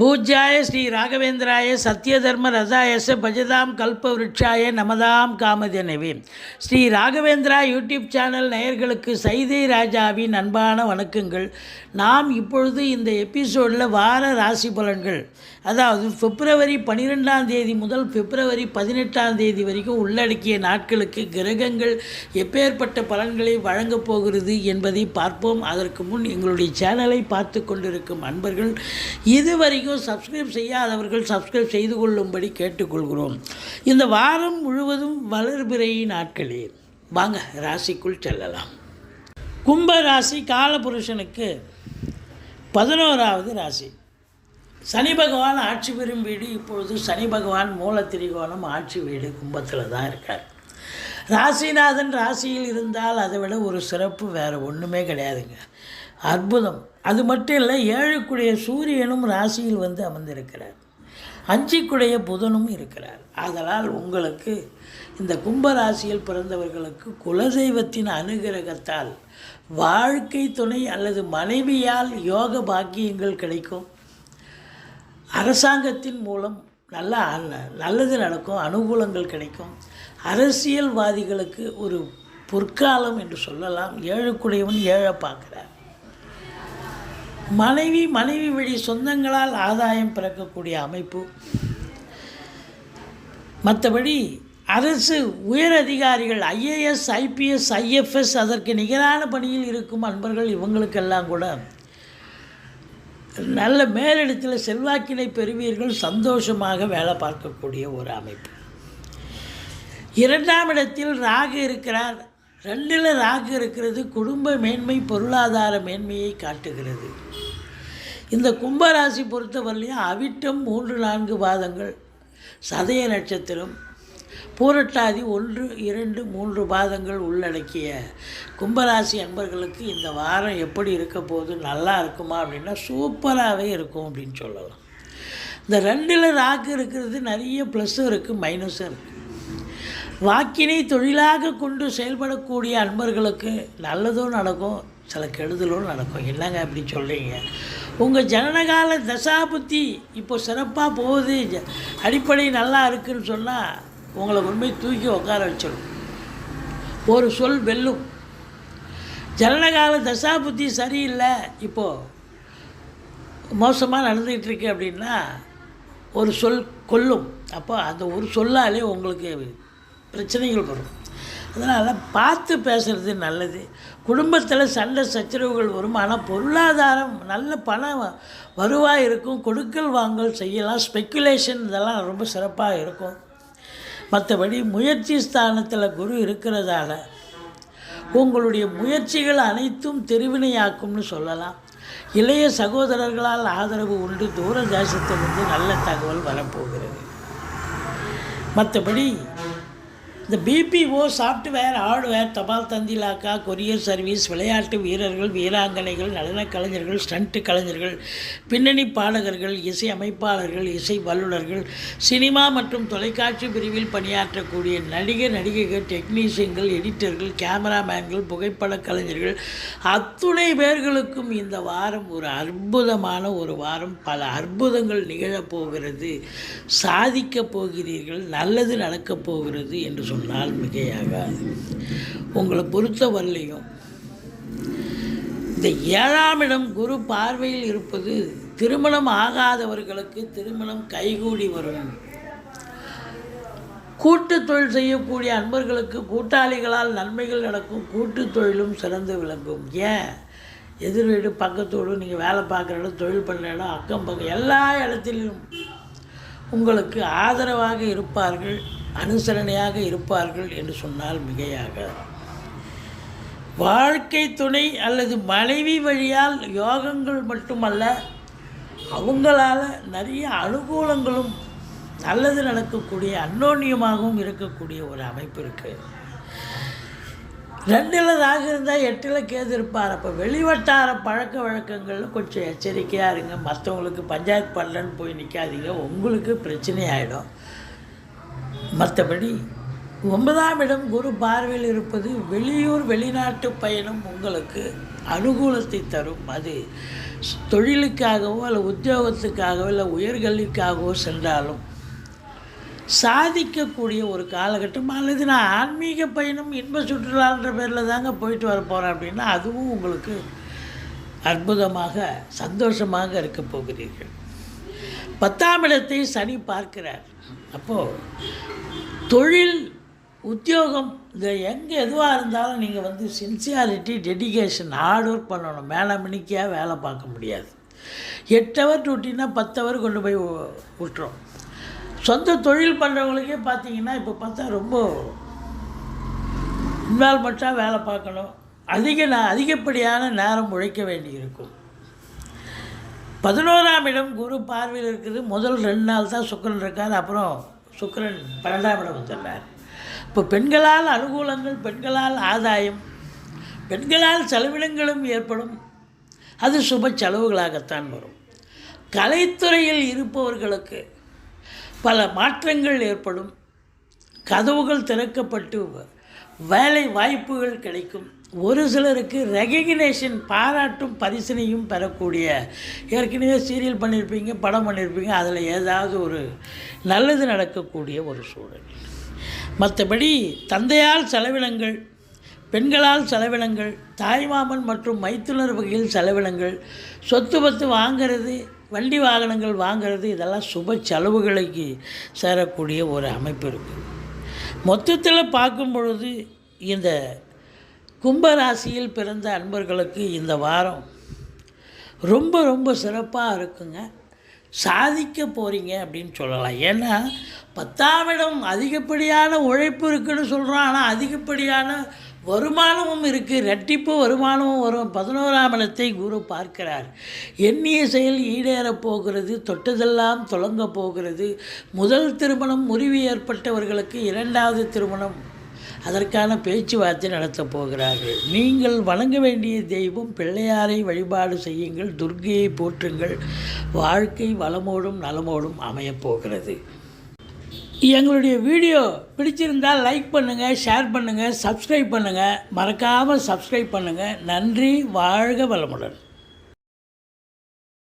பூஜ்யாய ஸ்ரீ ராகவேந்திராய சத்யதர்ம ரசாயச பஜதாம் கல்ப விருட்சாய நமதாம் காமதெனவே. ஸ்ரீ ராகவேந்திரா யூடியூப் சேனல் நேயர்களுக்கு சைதை ராஜாவின் அன்பான வணக்கங்கள். நாம் இப்பொழுது இந்த எபிசோடில் வார ராசி பலன்கள் அதாவது பிப்ரவரி பன்னிரெண்டாம் தேதி முதல் பிப்ரவரி பதினெட்டாம் தேதி வரைக்கும் உள்ளடக்கிய நாட்களுக்கு கிரகங்கள் எப்பேற்பட்ட பலன்களை வழங்கப் போகிறது என்பதை பார்ப்போம். அதற்கு முன் எங்களுடைய சேனலை பார்த்து கொண்டிருக்கும் அன்பர்கள் இதுவரைக்கும் சப்ஸ்கிரைப் செய்யாதவர்கள் சப்ஸ்கிரைப் செய்து கொள்ளும்படி கேட்டுக்கொள்கிறோம். இந்த வாரம் முழுவதும் வளர்பிறை நாட்களே. வாங்க ராசிக்குள் செல்லலாம். கும்ப ராசி காலபுருஷனுக்கு பதினோராவது ராசி. சனி பகவான் ஆட்சி பெறும் வீடு. இப்பொழுது சனி பகவான் மூல திரிகோணம் ஆட்சி வீடு கும்பத்தில் தான் இருக்கார். ராசிநாதன் ராசியில் இருந்தால் அதை விட ஒரு சிறப்பு வேறு ஒன்றுமே கிடையாதுங்க. அற்புதம். அது மட்டும் இல்லை ஏழுக்குடைய சூரியனும் ராசியில் வந்து அமர்ந்திருக்கிறார். அஞ்சுக்குடைய புதனும் இருக்கிறார். ஆதலால் உங்களுக்கு இந்த கும்ப ராசியில் பிறந்தவர்களுக்கு குலதெய்வத்தின் அனுகிரகத்தால் வாழ்க்கை துணை அல்லது மனைவியால் யோக பாக்கியங்கள் கிடைக்கும். அரசாங்கத்தின் மூலம் நல்ல நல்லது நடக்கும் அனுகூலங்கள் கிடைக்கும். அரசியல்வாதிகளுக்கு ஒரு பொற்காலம் என்று சொல்லலாம். ஏழுக்குடையவன் ஏழை பார்க்குறார். மனைவி மனைவி வழி சொந்தங்களால் ஆதாயம் பிறக்கக்கூடிய அமைப்பு. மற்றபடி அரசு உயர் அதிகாரிகள் ஐஏஎஸ் ஐபிஎஸ் ஐஎஃப்எஸ் அதற்கு நிகரான பணியில் இருக்கும் அன்பர்கள் இவங்களுக்கெல்லாம் கூட நல்ல மேலிடத்தில் செல்வாக்கினை பெறுவீர்கள் சந்தோஷமாக வேலை பார்க்கக்கூடிய ஒரு அமைப்பு. இரண்டாம் இடத்தில் ராகு இருக்கிறார். ரெண்டில் ராகு இருக்கிறது குடும்ப மேன்மை பொருளாதார மேன்மையை காட்டுகிறது. இந்த கும்பராசி பொறுத்தவரையிலையும் அவிட்டம் மூன்று நான்கு பாதங்கள். சதய நட்சத்திரம் பூரட்டாதி ஒன்று இரண்டு மூன்று பாதங்கள் உள்ளடக்கிய கும்பராசி அன்பர்களுக்கு இந்த வாரம் எப்படி இருக்க போகுது நல்லா இருக்குமா அப்படின்னா சூப்பராகவே இருக்கும் அப்படின்னு சொல்லலாம். இந்த ரெண்டில் ராக்கு இருக்கிறது நிறைய ப்ளஸ்ஸும் இருக்குது மைனஸும் இருக்குது வாக்கினை தொழிலாக கொண்டு செயல்படக்கூடிய அன்பர்களுக்கு நல்லதும் நடக்கும் சில கெடுதலும் நடக்கும் என்னங்க அப்படி சொல்கிறீங்க உங்கள் ஜனனகால தசாபுத்தி இப்போ சிறப்பாக போகுது. ஜ- அடிப்படை நல்லா இருக்குதுன்னு சொன்னால் உங்களை உண்மை தூக்கி உட்கார வச்சிடும் ஒரு சொல் வெல்லும். ஜனனகால தசாபுத்தி சரியில்லை. இப்போது மோசமாக நடந்துக்கிட்டு இருக்கு அப்படின்னா ஒரு சொல் கொல்லும். அப்போ அந்த ஒரு சொல்லாலே உங்களுக்கு பிரச்சனைகள் வரும். அதனால் பார்த்து பேசுகிறது நல்லது. குடும்பத்தில் சண்டை சச்சரவுகள் வரும். ஆனால் பொருளாதாரம் நல்ல பணம் வருவாய் இருக்கும். கொடுக்கல் வாங்கல் செய்யலாம். ஸ்பெக்குலேஷன் இதெல்லாம் ரொம்ப சிறப்பாக இருக்கும். மற்றபடி முயற்சி ஸ்தானத்தில் குரு இருக்கிறதால உங்களுடைய முயற்சிகள் அனைத்தும் தெரிவினையாக்கும்னு சொல்லலாம். இளைய சகோதரர்களால் ஆதரவு உண்டு. தூர தேசத்திலிருந்து நல்ல தகவல் வரப்போகிறது. மற்றபடி இந்த பிபிஓ சாஃப்ட்வேர் ஹார்ட்வேர் தபால் தந்திலாக்கா கொரியர் சர்வீஸ் விளையாட்டு வீரர்கள் வீராங்கனைகள் நடனக் கலைஞர்கள் ஸ்டண்ட் கலைஞர்கள் பின்னணி பாடகர்கள் இசை அமைப்பாளர்கள் இசை வல்லுநர்கள் சினிமா மற்றும் தொலைக்காட்சி பிரிவில் பணியாற்றக்கூடிய நடிகர் நடிகைகள் டெக்னீஷியன்கள் எடிட்டர்கள் கேமராமேன்கள் புகைப்பட கலைஞர்கள் அத்துணை பேர்களுக்கும் இந்த வாரம் ஒரு அற்புதமான ஒரு வாரம். பல அற்புதங்கள் நிகழப்போகிறது சாதிக்கப் போகிறீர்கள். நல்லது நடக்கப் போகிறது என்று சொன்னால் மிகையாகாது. உங்களை பொறுத்தவரையிலையும் இந்த ஏழாம் இடம் குரு பார்வையில் இருப்பது திருமணம் ஆகாதவர்களுக்கு திருமணம் கைகூடி வரும். கூட்டு தொழில் செய்யக்கூடிய அன்பர்களுக்கு கூட்டாளிகளால் நன்மைகள் நடக்கும். கூட்டு தொழிலும் சிறந்து விளங்கும். ஏன்? எதிர் வீடு பக்கத்தோடு நீங்கள் வேலை பார்க்குற இடம் தொழில் பண்ணுற இடம் அக்கம் பக்கம் எல்லா இடத்திலும் உங்களுக்கு ஆதரவாக இருப்பார்கள். அனுசரணையாக இருப்பார்கள் என்று சொன்னால் மிகையாக. வாழ்க்கை துணை அல்லது மனைவி வழியால் யோகங்கள் மட்டுமல்ல அவங்களால் நிறைய அனுகூலங்களும் நல்லது நடக்கக்கூடிய அன்னோன்யமாகவும் இருக்கக்கூடிய ஒரு அமைப்பு இருக்குது ரெண்டில் ராகு இருந்தால் எட்டில் கேது இருப்பார். அப்போ வெளிவட்டார பழக்க வழக்கங்களில் கொஞ்சம் எச்சரிக்கையாக இருங்க. மற்றவங்களுக்கு பஞ்சாயத்து பண்ணலன்னு போய் நிற்காதீங்க உங்களுக்கு பிரச்சனை ஆகிடும் மற்றபடி ஒன்பதாம் இடம் குரு பார்வையில் இருப்பது வெளியூர் வெளிநாட்டு பயணம் உங்களுக்கு அனுகூலத்தை தரும். அது தொழிலுக்காகவோ அல்ல உத்தியோகத்துக்காகவோ இல்லை உயர்கல்விக்காகவோ சென்றாலும் சாதிக்கக்கூடிய ஒரு காலகட்டம் அல்லது நான் ஆன்மீக பயணம் இன்ப சுற்றுலான்ற பேரில் தாங்க போயிட்டு வர போகிறேன் அப்படின்னா அதுவும் உங்களுக்கு அற்புதமாக சந்தோஷமாக இருக்க போகிறீர்கள். பத்தாம் இடத்தை சனி பார்க்கிறார். அப்போது தொழில் உத்தியோகம் இந்த எங்கே எதுவாக இருந்தாலும் நீங்கள் வந்து சின்சியாரிட்டி டெடிகேஷன் ஹார்ட் ஒர்க் பண்ணணும். மேலே மணிக்காக வேலை பார்க்க முடியாது. எட்டு ஹவர் டியூட்டினா பத்து ஹவர் கொண்டு போய் விட்டுரும் சொந்த தொழில் பண்ணுறவங்களுக்கே பார்த்தீங்கன்னா இப்போ பார்த்தா ரொம்ப இன்வால்மெண்ட்டாக வேலை பார்க்கணும். அதிக நான் அதிகப்படியான நேரம் உழைக்க வேண்டியிருக்கும். பதினோராம் இடம் குரு பார்வையில் இருக்குது. முதல் ரெண்டு நாள் தான் சுக்கரன் இருக்கார். அப்புறம் சுக்கரன் பன்னெண்டாம் இடம் வந்துடுறார். இப்போ பெண்களால் அனுகூலங்கள் பெண்களால் ஆதாயம் பெண்களால் செலவினங்களும் ஏற்படும். அது சுப செலவுகளாகத்தான் வரும். கலைத்துறையில் இருப்பவர்களுக்கு பல மாற்றங்கள் ஏற்படும். கதவுகள் திறக்கப்பட்டு வேலை வாய்ப்புகள் கிடைக்கும். ஒரு சிலருக்கு ரெகக்னேஷன் பாராட்டும் பரிசனையும் பெறக்கூடிய ஏற்கனவே சீரியல் பண்ணியிருப்பீங்க படம் பண்ணியிருப்பீங்க அதில் ஏதாவது ஒரு நல்லது நடக்கக்கூடிய ஒரு சூழல். மற்றபடி தந்தையால் செலவினங்கள் பெண்களால் செலவினங்கள் தாய்மாமன் மற்றும் மைத்துனர் வகையில் செலவினங்கள் சொத்து பத்து வாங்கிறது வண்டி வாகனங்கள் வாங்கிறது இதெல்லாம் சுப செலவுகளுக்கு சேரக்கூடிய ஒரு அமைப்பு இருக்குது மொத்தத்தில் பார்க்கும் பொழுது இந்த கும்பராசியில் பிறந்த அன்பர்களுக்கு இந்த வாரம் ரொம்ப ரொம்ப சிறப்பாக இருக்குங்க. சாதிக்க போகிறீங்க அப்படின்னு சொல்லலாம். ஏன்னா பத்தாம் இடம் அதிகப்படியான உழைப்பு இருக்குன்னு சொல்கிறோம் ஆனால் அதிகப்படியான வருமானமும் இருக்குது ரெட்டிப்பு வருமானமும் வரும். பதினோராம் இடத்தை குரு பார்க்கிறார். எண்ணிய செயல் ஈடேறப் போகிறது. தொட்டதெல்லாம் தொடங்க போகிறது. முதல் திருமணம் முறிவு ஏற்பட்டவர்களுக்கு இரண்டாவது திருமணம் அதற்கான பேச்சுவார்த்தை நடத்தப் போகிறார்கள். நீங்கள் வணங்க வேண்டிய தெய்வம் பிள்ளையாரை வழிபாடு செய்யுங்கள் துர்க்கையை போற்றுங்கள். வாழ்க்கை வளமோடும் நலமோடும் அமையப் போகிறது. எங்களுடைய வீடியோ பிடிச்சிருந்தால் லைக் பண்ணுங்கள் ஷேர் பண்ணுங்கள் சப்ஸ்கிரைப் பண்ணுங்கள் மறக்காமல் சப்ஸ்கிரைப் பண்ணுங்கள் நன்றி வாழ்க வளமுடன்.